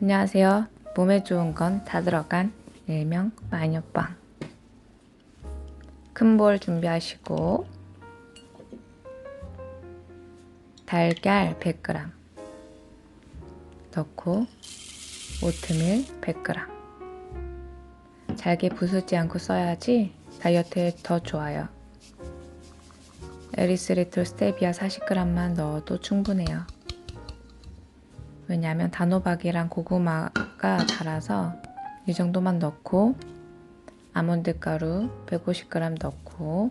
안녕하세요. 몸에 좋은 건 다 들어간 일명 마녀빵. 큰 볼 준비하시고 달걀 100g 넣고 오트밀 100g 잘게 부수지 않고 써야지 다이어트에 더 좋아요. 에리스리톨 스테비아 40g만 넣어도 충분해요. 왜냐하면 단호박이랑 고구마가 달아서 이 정도만 넣고 아몬드 가루 150g 넣고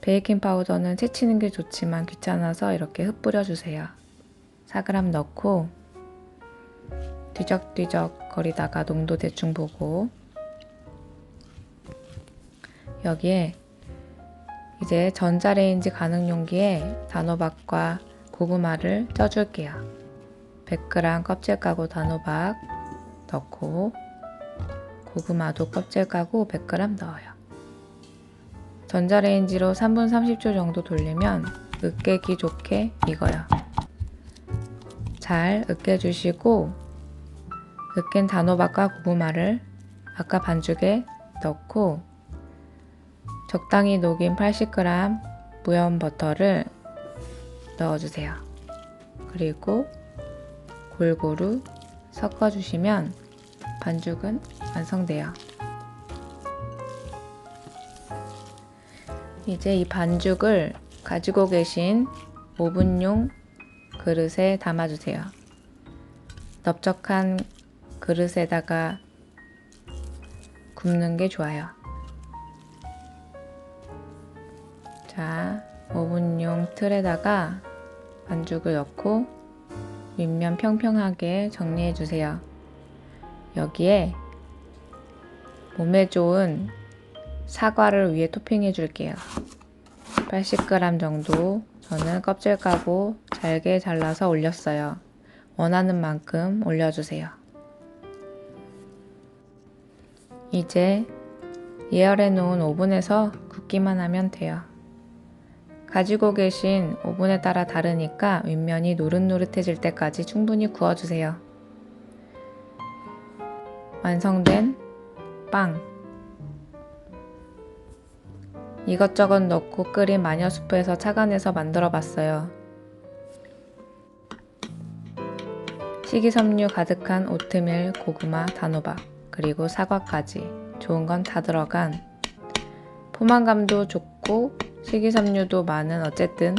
베이킹 파우더는 채치는 게 좋지만 귀찮아서 이렇게 흩뿌려 주세요. 4g 넣고 뒤적뒤적 거리다가 농도 대충 보고 여기에 이제 전자레인지 가능 용기에 단호박과 고구마를 쪄줄게요. 100g 껍질 까고 단호박 넣고 고구마도 껍질 까고 100g 넣어요. 전자레인지로 3분 30초 정도 돌리면 으깨기 좋게 익어요. 잘 으깨주시고 으깬 단호박과 고구마를 아까 반죽에 넣고 적당히 녹인 80g 무염 버터를 넣어주세요. 그리고 골고루 섞어주시면 반죽은 완성돼요. 이제 이 반죽을 가지고 계신 오븐용 그릇에 담아주세요. 넓적한 그릇에다가 굽는 게 좋아요. 자, 오븐용 틀에다가 반죽을 넣고 윗면 평평하게 정리해 주세요. 여기에 몸에 좋은 사과를 위에 토핑해 줄게요. 80g 정도 저는 껍질 까고 잘게 잘라서 올렸어요. 원하는 만큼 올려주세요. 이제 예열해 놓은 오븐에서 굽기만 하면 돼요. 가지고 계신 오븐에 따라 다르니까 윗면이 노릇노릇해질 때까지 충분히 구워주세요. 완성된 빵. 이것저것 넣고 끓인 마녀수프에서 착안해서 만들어 봤어요. 식이섬유 가득한 오트밀, 고구마, 단호박, 그리고 사과까지 좋은 건 다 들어간 포만감도 좋고 식이섬유도 많은 어쨌든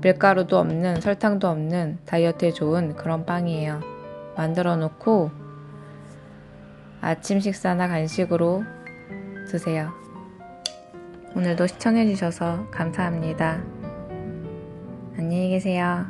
밀가루도 없는 설탕도 없는 다이어트에 좋은 그런 빵이에요. 만들어 놓고 아침 식사나 간식으로 드세요. 오늘도 시청해 주셔서 감사합니다. 안녕히 계세요.